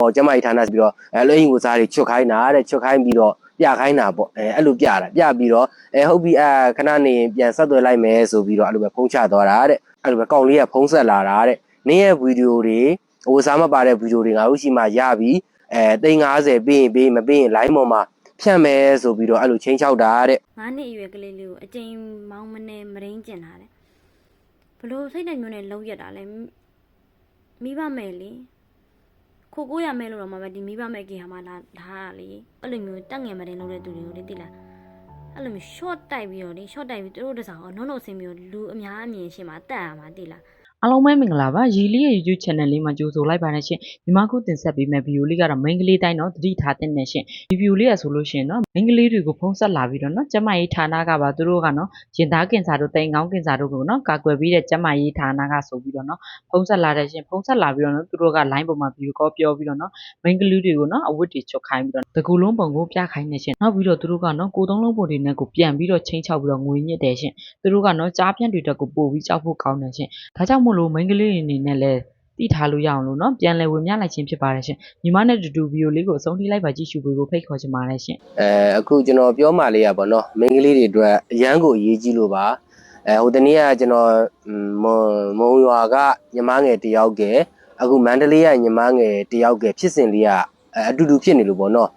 ဟောကျမကြီးဌာနပြီးတော့အဲလွှဲရင်ကိုစားတွေချွတ်ခိုင်းတာတဲ့ချွတ်ခိုင်းပြီးတော့ပြခိုင်းတာပေါ့အဲအဲ့လိုပြတာပြပြီးတော့အဲဟုတ်ပြီအဲခဏနေရင်ပြန်ဆက်သွယ်လိုက်မယ်ဆိုပြီးတော့အဲ့လိုပဲဖုန်းချသွားတာတဲ့အဲ့လိုပဲကောင်လေးကဖုန်းဆက်လာတာတဲ့နင်းရဲ့ဗီဒီယိုတွေဟိုစားမပါတဲ့ဗီဒီယိုတွေငါတို့ရှိမှရပြီအဲ350ပေးရင်ပေးမပေးရင် line ပေါ်မှာဖြတ်မယ်ဆိုပြီးတော့အဲ့လိုချင်းချောက်တာတဲ့ငါးနှစ်အရွယ်ကလေးလေးကိုအကျဉ်းမောင်းမနဲ့မရင်းကျင်တာတဲ့ဘလို့စိတ်နဲ့မျိုးနဲ့လုံးရက်တာလဲမိဘမဲ့လေ ခိုကိုရမဲ့လို့တော့မမဒီမိဘမဲ့ကြီးဟာမလာလာတာလေအဲ့လိုမျိုးတက်ငယ်မတင်လို့တဲ့သူတွေကိုလေတိလားအဲ့လိုမျိုး short တိုက်ပြီးတော့လေ short တိုက်ပြီးသူတို့တစားအောင်နှုံးနှုံဆင်းပြီးတော့လူအများအမြင်ရှင်းမှာတက်ရမှာတိလား အားလုံးပဲမင်္ဂလာပါရီလေးရဲ့ YouTube channel လေးမှာကြိုဆိုလိုက်ပါနဲ့ရှင်ညီမခုတင်ဆက်ပေးမယ့်ဗီဒီယိုလေးကတော့မိန်းကလေးတိုင်းတော့သတိထားတဲ့နဲ့ရှင်ဒီဗီဒီယိုလေးကဆိုလို့ရှိရင်တော့မိန်းကလေးတွေကိုဖုံးဆက်လာပြီးတော့နော်ကျမကြီးဌာနကပါသူတို့ကနော်ရင်သားကင်စာတို့တိမ်ကောင်းကင်စာတို့ကိုနော်ကာကွယ်ပြီးတဲ့ကျမကြီးဌာနကဆိုပြီးတော့နော်ဖုံးဆက်လာတဲ့ရှင်ဖုံးဆက်လာပြီးတော့နော်သူတို့က line ပေါ်မှာ view call ပြောပြီးတော့နော်မိန်းကလေးတွေကိုနော်အဝတ်တွေချွတ်ခိုင်းပြီးတော့တကူလုံးပုံကိုပြခိုင်းနေရှင်နောက်ပြီးတော့သူတို့ကနော်ကိုသုံးလုံးပုံတွေနဲ့ကိုပြန်ပြီးတော့ချင်းချောက်ပြီးတော့ငွေညစ်တယ်ရှင်သူတို့ကနော်ကြားပြန့်တွေတက်ကိုပို့ပြီးကြောက်ဖို့ကောင်းတယ်ရှင်ဒါကြောင့်မို့လို့မိန်းကလေးအနေနဲ့လည်းသိထားလို့ရအောင်လို့နော်ပြန်လည်ဝင်မြလိုက်ခြင်းဖြစ်ပါတယ်ရှင်ညီမနဲ့တူတူဗီဒီယိုလေးကိုအဆုံးထိလိုက်ပါကြည့်ရှုပေးဖို့ဖိတ်ခေါ်ချင်ပါတယ်ရှင်အဲအခုကျွန်တော်ပြောမှလေးอ่ะဗောနော်မိန်းကလေးတွေအတွက်အရန်ကိုအရေးကြီးလို့ပါအဲဟိုတနေ့ကကျွန်တော်မုံရွာကညီမငယ်တယောက်ကအခုမန္တလေးကညီမငယ်တယောက်ကဖြစ်စဉ်လေးကအတူတူဖြစ်နေလို့ဗောနော်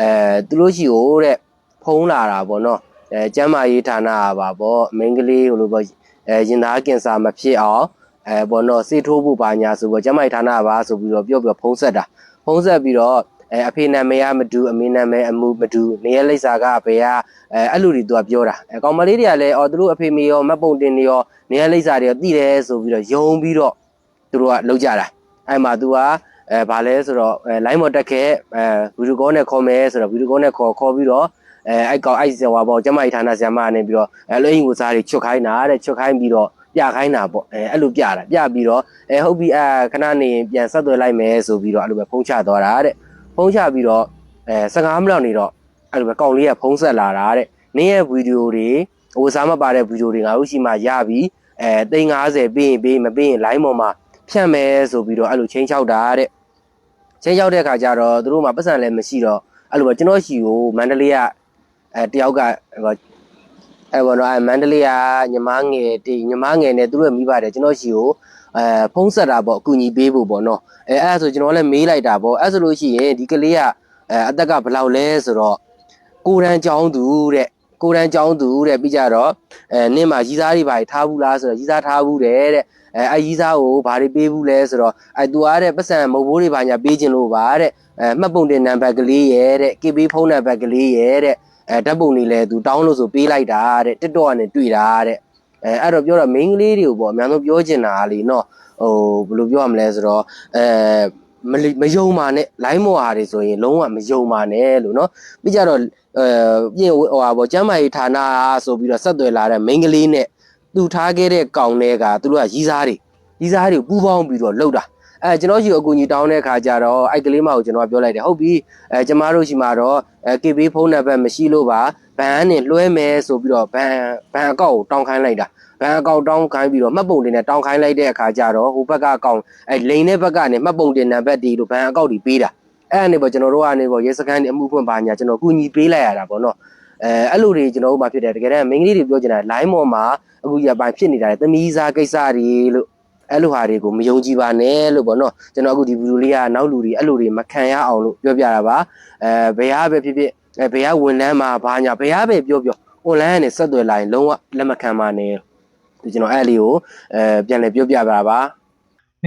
အဲသူတို့ရှိကိုတဲ့ဖုံးလာတာဗောနော်အဲကျမ်းမာရေးဌာနပါဗောမိန်းကလေးဟိုလိုဗောအဲရင်သားကင်ဆာမဖြစ်အောင် အဲပေါ့နော်စေထိုးဖို့ပါညာဆိုပေါ့ကျမ်းမာရေးဌာနကပါဆိုပြီးတော့ပြောပြောဖုံးဆက်တာဖုံးဆက်ပြီးတော့အဲအဖေနာမည်ကမတူအမေနာမည်အမှုမတူနေရလိပ်စာကဘယ်ကအဲအဲ့လိုတွေသူကပြောတာအဲကောင်မလေးတွေကလည်းအော်သူတို့အဖေမေရောမတ်ပုံတင်နေရောနေရလိပ်စာတွေရောသိတယ်ဆိုပြီးတော့ယုံပြီးတော့သူတို့ကလောက်ကြတာအဲ့မှာ तू ကအဲဘာလဲဆိုတော့အဲ line ပေါ်တက်ခဲ့အဲဗီဒီယိုကောနဲ့ခေါ်မယ်ဆိုတော့ဗီဒီယိုကောနဲ့ခေါ်ခေါ်ပြီးတော့အဲအဲ့ကောင်အဲ့ဆရာပေါ့ကျမကြီးဌာနဆရာမကနေပြီးတော့အဲလွှဲရင်ကိုစားတွေချွတ်ခိုင်းတာတဲ့ချွတ်ခိုင်းပြီးတော့ ပြခိုင်းတာပေါ့အဲအဲ့လိုပြတာပြပြီးတော့အဲဟုတ်ပြီအဲခဏနေရင်ပြန်ဆက်သွယ်လိုက်မယ်ဆိုပြီးတော့အဲ့လိုပဲဖုန်းချသွားတာတဲ့ဖုန်းချပြီးတော့အဲ15မိနစ်နေတော့အဲ့လိုပဲကောင်လေးကဖုန်းဆက်လာတာတဲ့နင်းရဲ့ဗီဒီယိုတွေဟိုစားမပါတဲ့ဗီဒီယိုတွေငါတို့ရှိမှရပြီအဲ350ပေးရင်ပေးမပေးရင် line ပေါ်မှာဖြတ်မယ်ဆိုပြီးတော့အဲ့လိုချင်းချောက်တာတဲ့ချင်းချောက်တဲ့ခါကျတော့သူတို့မှပတ်စံလည်းမရှိတော့အဲ့လိုပဲကျွန်တော်ရှိကိုမန္တလေးကအဲတယောက်ကဟို အဲဘောနော်အဲမန္တလေးကညီမငယ်တီညီမငယ်နဲ့သူတို့ရဲ့မိပါတယ်ကျွန်တော်ရှိကိုအဲဖုန်းဆက်တာပေါ့အကူညီပေးဖို့ပေါ့နော်အဲအဲ့ဒါဆိုကျွန်တော်လည်းမေးလိုက်တာပေါ့အဲ့ဆိုလို့ရှိရင်ဒီကလေးကအဲအသက်ကဘယ်လောက်လဲဆိုတော့ကိုရန်ចောင်းသူတဲ့ကိုရန်ចောင်းသူတဲ့ပြီးကြတော့အဲနင့်မှာရီးစားတွေဘာတွေထားဘူးလားဆိုတော့ရီးစားထားဘူးတဲ့တဲ့အဲအဲ့ရီးစားကိုဘာတွေပေးဘူးလဲဆိုတော့အဲသူအားတဲ့ပတ်စံမုတ်ဘိုးတွေဘာညာပေးခြင်းလို့ပါတဲ့အဲမှတ်ပုံတင်နံပါတ်ကလေးရဲ့တဲ့ KB ဖုန်းနံပါတ်ကလေးရဲ့တဲ့ အဲဓာတ်ပုံတွေလည်းသူတောင်းလို့ဆိုပေးလိုက်တာတဲ့ TikTok ကနေတွေ့တာတဲ့အဲအဲ့တော့ပြောတော့ main ကလေးတွေကိုပေါ့အများဆုံးပြောချင်တာကလေနော်ဟိုဘယ်လိုပြောရမလဲဆိုတော့အဲမလီမယုံပါနဲ့ line မော်ဟာတွေဆိုရင်လုံးဝမယုံပါနဲ့လို့เนาะပြီးကြတော့အဲပြင်ဟိုဟာပေါ့ကျမ်းမာရေးဌာနဆိုပြီးတော့ဆက်သွယ်လာတဲ့ main ကလေးနဲ့သူထားခဲ့တဲ့ကောင်တွေကသူတို့ကရီးစားတွေရီးစားတွေကိုပူးပေါင်းပြီးတော့လှုပ်တာ အဲကျွန်တော်ရှိအကူကြီးတောင်းတဲ့ခါကျတော့အဲ့ကလေးမကိုကျွန်တော်ကပြောလိုက်တယ်ဟုတ်ပြီအဲကျမတို့ရှိမှာတော့အဲ KB ဖုန်းနံပါတ်မရှိလို့ပါဘန်နဲ့လွှဲမယ်ဆိုပြီးတော့ဘန်ဘန်အကောက်ကိုတောင်းခိုင်းလိုက်တာဘန်အကောင့်တောင်းခိုင်းပြီးတော့မှတ်ပုံတင်နဲ့တောင်းခိုင်းလိုက်တဲ့အခါကျတော့ဟိုဘက်ကအကောင့်အဲလိန်တဲ့ဘက်ကနေမှတ်ပုံတင်နံပါတ်ဒီလို့ဘန်အကောင့်ဒီပေးတာအဲ့အနေပေါ့ကျွန်တော်တို့ကနေပေါ့ရဲစခန်းနေအမှုဖွင့်ပါညာကျွန်တော်ကူညီပေးလိုက်ရတာပေါ့နော်အဲအဲ့လိုတွေကျွန်တော်တို့မှဖြစ်တယ်တကယ်တမ်းမိန်းကလေးတွေပြောချင်တာ line ပေါ်မှာအခုရပိုင်းဖြစ်နေတာလေသမီးစားကိစ္စတွေလို့ အဲ့လိုဟာတွေကိုမယုံကြည်ပါနဲ့လို့ပေါ့နော်ကျွန်တော်အခုဒီဗီဒီယိုလေးကနောက်လူတွေအဲ့လိုတွေမခံရအောင်လို့ပြောပြတာပါအဲဘယ်ဟာပဲဖြစ်ဖြစ်အဲဘယ်ဟာဝန်ထမ်းမှာဘာညာဘယ်ဟာပဲပြောပြော online ကနေဆက်သွယ်လာရင်လုံးဝလက်မခံပါနဲ့ဒီကျွန်တော်အဲ့လေးကိုအဲပြန်လည်ပြောပြပါပါမ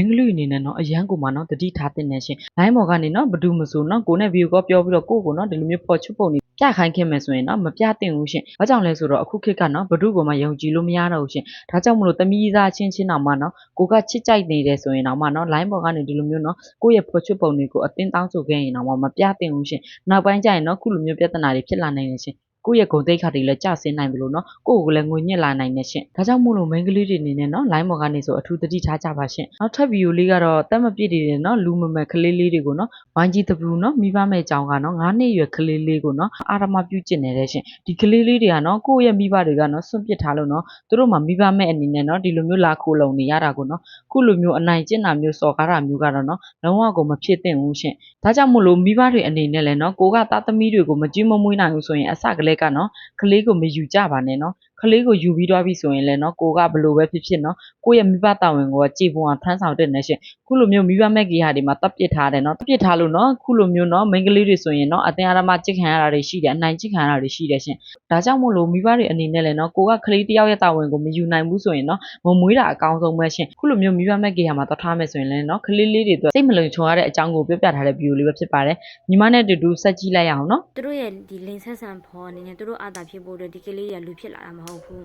င်းကလေးအနေနဲ့နော်အရန်ကိုမှနော်တတိထားတဲ့နဲ့ရှင် line ပေါ်ကနေနော်ဘယ်သူမဆိုနော်ကိုနဲ့ view call ပြောပြီးတော့ကိုကိုနော်ဒီလိုမျိုးပေါ်ချွတ်ပုံနေပြခိုင်းခင်မယ်ဆိုရင်နော်မပြသင့်ဘူးရှင်။ဘာကြောင့်လဲဆိုတော့အခုခေတ်ကနော်ဘယ်သူကိုမှယုံကြည်လို့မရတော့ဘူးရှင်။ဒါကြောင့်မလို့တမီးသားချင်းချင်းတော့မှနော်ကိုကချစ်ကြိုက်နေတယ်ဆိုရင်တော့မှနော် line ပေါ်ကနေဒီလိုမျိုးနော်ကိုယ့်ရဲ့ပေါ်ချွတ်ပုံတွေကိုအတင်းတောင်းဆိုခဲ့ရင်တော့မှမပြသင့်ဘူးရှင်။နောက်ပိုင်းကျရင်နော်ခုလိုမျိုးပြဿနာတွေဖြစ်လာနိုင်တယ်ရှင် ကိုယ့်ရဲ့ဂုဏ်သိက္ခာတွေလည်းကျဆင်းနိုင်ပြီလို့နော်ကိုယ့်ကိုယ်လည်းငွေညစ်လာနိုင်နေရှင်ဒါကြောင့်မို့လို့မိန်းကလေးတွေအနေနဲ့နော် line ပေါ်ကနေဆိုအထူးသတိထားကြပါရှင်နောက်ထပ်ဗီဒီယိုလေးကတော့တက်မပြည့်တွေနော်လူမမယ်ကလေးလေးတွေကိုနော် YGW နော်မိဘမဲ့ကြောင်ကနော်9နှစ်အရွယ်ကလေးလေးကိုနော်အာရမပြုကျင့်နေတဲ့ရှင်ဒီကလေးလေးတွေကနော်ကိုယ့်ရဲ့မိဘတွေကနော်ဆွန့်ပစ်ထားလို့နော်သူတို့မှမိဘမဲ့အနေနဲ့နော်ဒီလိုမျိုးလာခိုးလုံနေရတာကိုနော်ခုလိုမျိုးအနိုင်ကျင့်တာမျိုးစော်ကားတာမျိုးကတော့နော်လုံးဝကိုမဖြစ်သင့်ဘူးရှင်ဒါကြောင့်မို့လို့မိဘတွေအနေနဲ့လည်းနော်ကိုကသားသမီးတွေကိုမကြည့်မမွေးနိုင်ဘူးဆိုရင်အစကလေးကနော်ကလေးကိုမယူကြပါနဲ့နော် ကလေးကိုယူပြီးတော့ပြီဆိုရင်လည်းနော်ကိုကဘလို့ပဲဖြစ်ဖြစ်နော်ကိုယ့်ရဲ့မိဘတာဝန်ကိုကြည်ပွန်အောင်ထမ်းဆောင်တဲ့နေရှင်ခုလိုမျိုးမိဘမဲ့ကြီးဟာဒီမှာတပ်ပစ်ထားတယ်နော်တပ်ပစ်ထားလို့နော်ခုလိုမျိုးနော်မိန်းကလေးတွေဆိုရင်နော်အတင်းအဓမ္မကြစ်ခံရတာတွေရှိတယ်အနိုင်ကြစ်ခံရတာတွေရှိတယ်ရှင်ဒါကြောင့်မို့လို့မိဘတွေအနေနဲ့လည်းနော်ကိုကကလေးတစ်ယောက်ရဲ့တာဝန်ကိုမယူနိုင်ဘူးဆိုရင်နော်မမွေးတာအကောင်းဆုံးပဲရှင်ခုလိုမျိုးမိဘမဲ့ကြီးဟာမှာတော့ထားမယ်ဆိုရင်လည်းနော်ကလေးလေးတွေအတွက်စိတ်မလုံခြုံရတဲ့အကြောင်းကိုပြပြထားတဲ့ဗီဒီယိုလေးပဲဖြစ်ပါတယ်ညီမနဲ့တူတူဆက်ကြည့်လိုက်ရအောင်နော်သူတို့ရဲ့ဒီလိန်ဆက်ဆံဖော်အနေနဲ့သူတို့အာသာဖြစ်ဖို့အတွက်ဒီကလေးတွေကလူဖြစ်လာတာမဟုတ်ဟုတ်ဘူး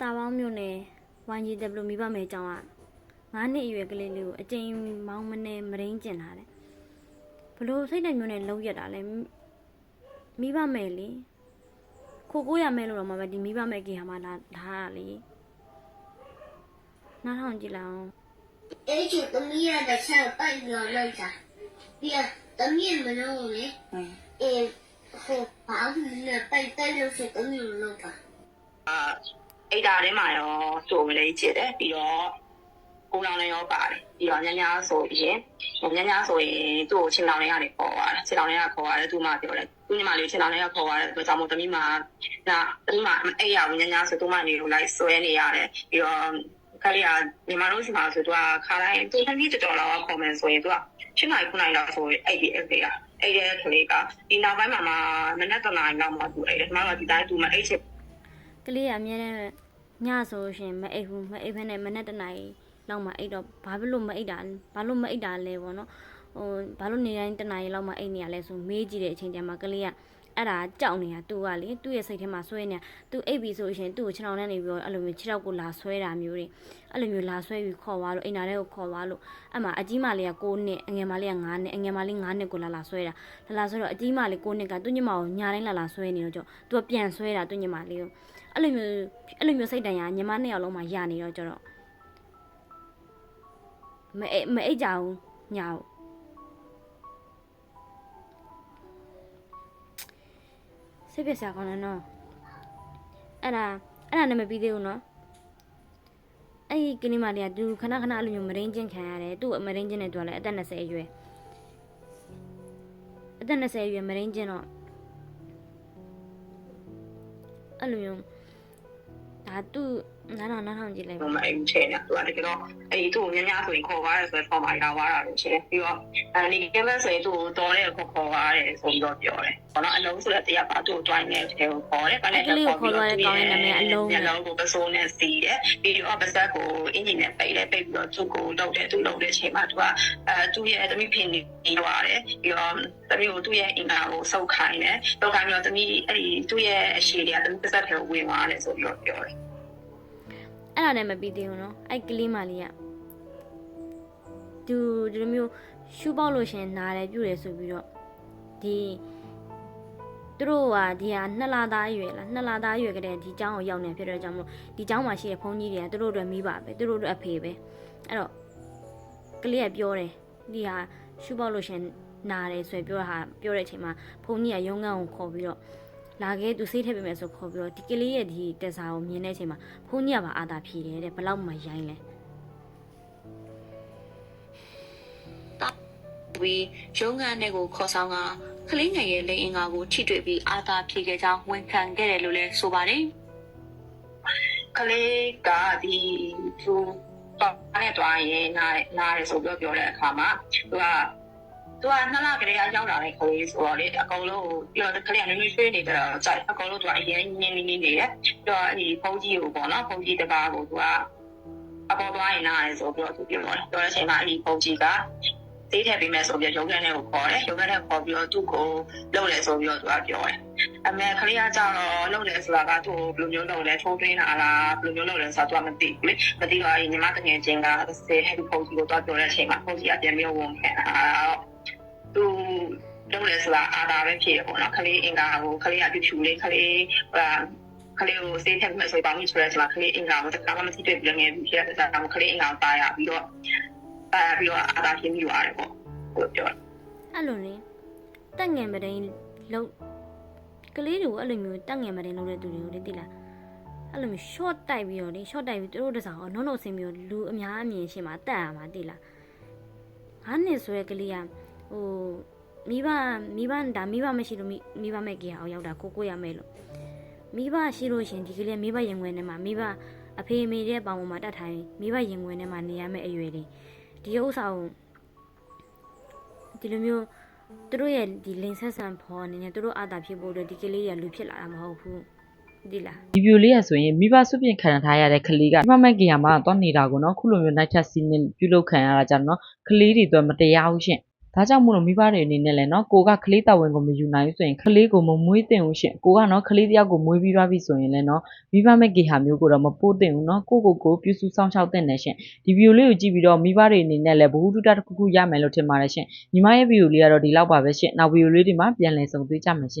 တာပေါင်းမြို့နယ် YGW မိဘမဲကျောင်းက9နှစ်အရွယ်ကလေးလေးကိုအကျဉ်းမောင်းမနေမရင်းကျင်လာတယ်ဘလို့စိတ်နဲ့မျိုးနဲ့လုံးရက်တာလဲမိဘမဲလေခိုကိုရမဲလို့တော့မှပဲဒီမိဘမဲကေဟာမှလာထားတာလေနားထောင်ကြည့်လောက်အဲ့ဒီသမီးရတဲ့ချက်ပိုက်ပြီးတော့လိုက်တာပြီးတော့သမီးမလုံးလေအဲဟိုဘာလို့လဲပိုက်တယ်လို့ဆိုသမီးမလုံးပါ အာအိတ်တာထဲမှာရောစုံကလေးကျစ်တယ်ပြီးတော့ကိုလောင်လည်းရောပါတယ်ပြီးတော့ညညာဆိုရင်ဟိုညညာဆိုရင်သူ့ကိုချင်းလောင်လေးကနေခေါ်သွားတယ်ချင်းလောင်လေးကခေါ်ရတယ်သူ့မပြောတယ်သူ့ညီမလေးချင်းလောင်လေးကခေါ်ရတယ်သူကြောင့်မို့တမီးမနာတမီးမအဲ့ရဘူးညညာဆိုသူ့မနေလို့လိုက်ဆွဲနေရတယ်ပြီးတော့ခလေးကညီမတို့စီမှာဆိုသူကခါတိုင်းသူသမီးတော်တော်လောက်ခေါ်မယ်ဆိုရင်သူကရှင်းနိုင်ခုနိုင်လောက်ဆိုရင်အဲ့ဒီအဲ့ဒီကအဲ့ဒီကလေးကဒီနောက်ပိုင်းမှာမှနနက်တနားလောက်မှသူအဲ့ဒီမှတော့ဒီတိုင်းသူမအဲ့ချက လေးကအများနဲ့ညဆိုရှင်မအိပ်ဘူးမအိပ်ဖက်နဲ့မနဲ့တနားရီလောက်မှအိပ်တော့ဘာဖြစ်လို့မအိပ်တာဘာလို့မအိပ်တာလဲပေါ့နော်ဟိုဘာလို့နေတိုင်းတနားရီလောက်မှအိပ်နေရလဲဆိုမေးကြည့်တဲ့အချိန်ကျမှကလေးက အဲ့ဒါကြောက်နေတာသူကလေသူ့ရဲ့စိတ်ထဲမှာဆွဲနေတာသူအိပ်ပြီဆိုရှင်သူ့ကိုခြေထောက်နဲ့နေပြီးတော့အဲ့လိုမျိုးခြေထောက်ကိုလာဆွဲတာမျိုးတွေအဲ့လိုမျိုးလာဆွဲပြီးခေါ်သွားလို့အိမ်နာထဲကိုခေါ်သွားလို့အဲ့မှာအကြီးမလေးက9နှစ်အငယ်မလေးက9နှစ်အငယ်မလေး9နှစ်ကိုလာလာဆွဲတာလာလာဆွဲတော့အကြီးမလေး9နှစ်ကသူ့ညမကိုညာတိုင်းလာလာဆွဲနေတော့ကြောသူကပြန်ဆွဲတာသူ့ညမလေးကိုအဲ့လိုမျိုးအဲ့လိုမျိုးစိတ်တန်ရာညီမနှစ်ယောက်လုံးမှာရနေတော့ကြတော့မအိပ်မအိတ်ကြဘူးညာဘူး စိတ်ပြစရာကောင်းတယ်နော်အဲ့ဒါအဲ့ဒါနဲ့မပြီးသေးဘူးနော်အဲ့ဒီကလေးမလေးကသူခဏခဏအဲ့လိုမျိုးမရင်းချင်းခံရတယ်သူ့မရင်းချင်းနဲ့သူကလည်းအသက်20အရွယ်အသက်20အရွယ်မရင်းချင်းတော့အဲ့လိုမျိုးဒါသူနားထောင်နားထောင်ကြည့်လိုက်ပါမအိမ်ချဲနေသူကတကယ်တော့အဲ့ဒီသူ့ကိုညညဆိုရင်ခေါ်သွားတယ်ဆိုတော့ပေါ်မှာရောက်သွားတာလို့ချဲပြီးတော့အဲဒီကဲမဆိုရင်သူ့ကိုတော်တဲ့ခေါ်ခေါ်သွားတယ်ဆိုပြီးတော့ပြောတယ်။ဘာလို့အလုံးဆိုတဲ့တရားပါသူ့ကို join နေတဲ့ထဲကိုခေါ်တယ်။ဘာလဲမျက်လုံးကိုပစိုးနဲ့စီးတယ်။ပြီးတော့ပါစက်ကိုအင်ဂျင်နဲ့ပိတ်တယ်ပိတ်ပြီးတော့သူ့ကိုလှုပ်တယ်သူ့လှုပ်တဲ့အချိန်မှာသူကအဲသူ့ရဲ့သမီးဖင်နေပြီးသွားတယ်။ပြီးတော့သမီးကိုသူ့ရဲ့အင်္ဂါကိုစုပ်ခိုင်းတယ်။စုပ်ခိုင်းပြီးတော့သမီးအဲ့ဒီသူ့ရဲ့အရှိတွေကသမီးပါစက်ထဲကိုဝင်သွားတယ်ဆိုပြီးတော့ပြောတယ် အဲ့ဒါနဲ့မပြီးသေးဘူးနော်အဲ့ကလေးမလေးကသူဒီလိုမျိုးရှူပေါက်လို့ရှရင်နားတယ်ပြုတ်တယ်ဆိုပြီးတော့ဒီသူတို့ကဒီဟာနှစ်လသားအရွယ်လားနှစ်လသားအရွယ်ကတည်းကဒီကျောင်းကိုရောက်နေဖြစ်တဲ့ကြောင့်မလို့ဒီကျောင်းမှာရှိတဲ့ဘုန်းကြီးတွေကသူတို့အတွက်မိပါပဲသူတို့အတွက်အဖေပဲအဲ့တော့ကလေးကပြောတယ်ဒီဟာရှူပေါက်လို့ရှရင်နားတယ်ဆိုပြောတာဟာပြောတဲ့အချိန်မှာဘုန်းကြီးကရုံးခန်းကိုခေါ်ပြီးတော့ လာခဲ့သူစိတ်ထည့်ပေးမယ်ဆိုခေါ်ပြီးတော့ဒီကလေးရဲ့ဒီတက်စာကိုမြင်တဲ့အချိန်မှာဖုန်းကြီးကပါအာသာဖြေတယ်တဲ့ဘလောက်မှရိုင်းလဲပြီးရုံးခန်းထဲကိုခေါ်ဆောင်ကကလေးငယ်ရဲ့လိင်အင်္ဂါကိုထိတွေ့ပြီးအာသာဖြေခဲ့ကြောင်းဝန်ခံခဲ့တယ်လို့လည်းဆိုပါတယ်ကလေးကဒီသူတော့အဲ့တော့ရင်နားနားရဆိုပြောပြောတဲ့အခါမှာသူက သူကနှစ်လကလေးရောက်လာတဲ့ကလေးဆိုတော့လေအကုန်လုံးပြောတဲ့ကလေးကနည်းနည်းရွှေ့နေကြတော့ကြိုက်အကုန်လုံးသူကအရင်ညင်းနေနေနေတယ်ပြီးတော့ဒီဖုန်းကြီးကိုပေါ့နော်ဖုန်းကြီးတကားကိုသူကအပေါ်သွားရင်နားရဆိုပြောသူပြောတယ်ပြောတဲ့အချိန်မှာအဲ့ဒီဖုန်းကြီးကသေးထည့်ပေးမယ်ဆိုပြီးရုံးခန်းထဲကိုခေါ်တယ်ရုံးခန်းထဲခေါ်ပြီးတော့သူ့ကိုလှုပ်တယ်ဆိုပြီးတော့သူကပြောတယ်အမေခလေးကကြောက်တော့လုပ်တယ်ဆိုတာကသူ့ကိုဘယ်လိုမျိုးလုပ်လဲထိုးတွင်းတာလားဘယ်လိုမျိုးလုပ်လဲဆိုတာသူကမသိဘူးလေမသိတော့ညီမတငယ်ချင်းကစေဟဲ့ဒီဖုန်းကြီးကိုတော့ပြောတဲ့အချိန်မှာဖုန်းကြီးကပြန်ပြီးဝန်ခံတာ သူလုပ်တယ်ဆိုတာအာသာပဲဖြစ်ရပေါ့နော်ခလေးအင်္ဂါကိုခလေးကပြဖြူလေးခလေးဟိုခလေးကိုစေးထက်မဲ့ဆိုပါမိဆိုရဲဆိုတာခလေးအင်္ဂါကိုတခါမှမသိတွေ့ပြီးငယ်ပြီးဖြစ်တဲ့စားကခလေးအင်္ဂါကိုတာရပြီးတော့တာရပြီးတော့အာသာဖြစ်ပြီးရတယ်ပေါ့ဟုတ်ပြောအဲ့လိုလေတက်ငယ်မတိန်လုံးကလေးတွေကိုအဲ့လိုမျိုးတက်ငယ်မတိန်လုံးတဲ့သူတွေကိုလေသိလားအဲ့လိုမျိုး short တိုက်ပြီးတော့လေ short တိုက်ပြီးသူတို့တစားဟောနှုတ်နှုတ်ဆင်းပြီးတော့လူအများအမြင်ရှင်းမှာတက်ရမှာသိလားငါးနှစ်ဆိုရဲကလေးက ဟိုမိဘမိဘဒါမိဘမရှိလို့မိမိဘမဲ့ကြီးအောင်ရောက်တာကိုကိုရမဲ့လို့မိဘရှိလို့ရှင်ဒီကလေးမိဘရင်ခွင်ထဲမှာမိဘအဖေအမေရဲ့ပေါင်ပေါ်မှာတတ်ထိုင်မိဘရင်ခွင်ထဲမှာနေရမယ့်အရွယ်တွေဒီဥစ္စာကိုဒီလိုမျိုးသူတို့ရဲ့ဒီလင်ဆက်ဆန်ဖော်အနေနဲ့သူတို့အာသာဖြစ်ဖို့အတွက်ဒီကလေးတွေကလူဖြစ်လာတာမဟုတ်ဘူးဒီလားဒီဗီဒီယိုလေးရဆိုရင်မိဘစုပြင်ခံထားရတဲ့ကလေးကမိမမက်ကြီးယာမှာတော့နေတာကိုနော်ခုလိုမျိုး night chat scene နဲ့ပြုလုပ်ခံရတာကြောင့်နော်ကလေးတွေတော့မတရားဘူးရှင် ဒါကြောင့်မို့လို့မိဘတွေအနေနဲ့လည်းနော်ကိုကကလေးတာဝန်ကိုမယူနိုင်ဘူးဆိုရင်ကလေးကိုမမွေးတင်ဘူးရှင်ကိုကနော်ကလေးတယောက်ကိုမွေးပြီးသွားပြီဆိုရင်လည်းနော်မိဘမက်ကြီးဟာမျိုးကိုတော့မပို့တင်ဘူးနော်ကိုကိုကိုပြုစုစောင့်ရှောက်တင်နေရှင်ဒီဗီဒီယိုလေးကိုကြည့်ပြီးတော့မိဘတွေအနေနဲ့လည်းဘ ഹു တုတတစ်ခုခုရမယ်လို့ထင်ပါတယ်ရှင်ညီမရဲ့ဗီဒီယိုလေးကတော့ဒီလောက်ပါပဲရှင်နောက်ဗီဒီယိုလေးဒီမှာပြန်လည်ဆုံတွေ့ကြမယ်ရှင်